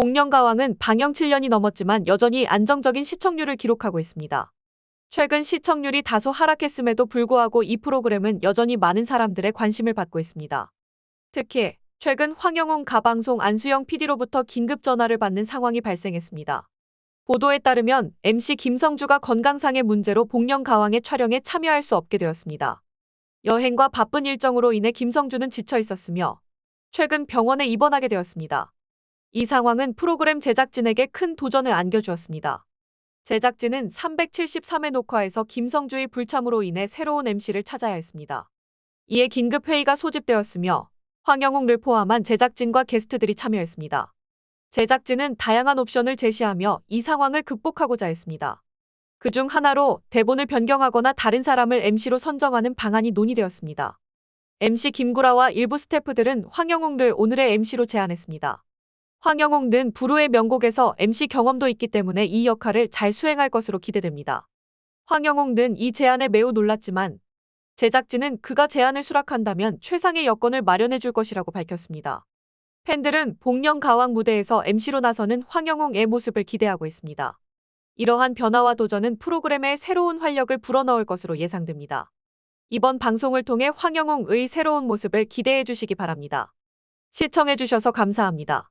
복령가왕은 방영 7년이 넘었지만 여전히 안정적인 시청률을 기록하고 있습니다. 최근 시청률이 다소 하락했음에도 불구하고 이 프로그램은 여전히 많은 사람들의 관심을 받고 있습니다. 특히 최근 황영웅 가방송 안수영 PD로부터 긴급 전화를 받는 상황이 발생했습니다. 보도에 따르면 MC 김성주가 건강상의 문제로 복령 가왕의 촬영에 참여할 수 없게 되었습니다. 여행과 바쁜 일정으로 인해 김성주는 지쳐 있었으며 최근 병원에 입원하게 되었습니다. 이 상황은 프로그램 제작진에게 큰 도전을 안겨주었습니다. 제작진은 373회 녹화에서 김성주의 불참으로 인해 새로운 MC를 찾아야 했습니다. 이에 긴급 회의가 소집되었으며 황영웅을 포함한 제작진과 게스트들이 참여했습니다. 제작진은 다양한 옵션을 제시하며 이 상황을 극복하고자 했습니다. 그 중 하나로 대본을 변경하거나 다른 사람을 MC로 선정하는 방안이 논의되었습니다. MC 김구라와 일부 스태프들은 황영웅을 오늘의 MC로 제안했습니다. 황영웅은 부르의 명곡에서 MC 경험도 있기 때문에 이 역할을 잘 수행할 것으로 기대됩니다. 황영웅은 이 제안에 매우 놀랐지만 제작진은 그가 제안을 수락한다면 최상의 여건을 마련해 줄 것이라고 밝혔습니다. 팬들은 복령 가왕 무대에서 MC로 나서는 황영웅의 모습을 기대하고 있습니다. 이러한 변화와 도전은 프로그램에 새로운 활력을 불어넣을 것으로 예상됩니다. 이번 방송을 통해 황영웅의 새로운 모습을 기대해 주시기 바랍니다. 시청해 주셔서 감사합니다.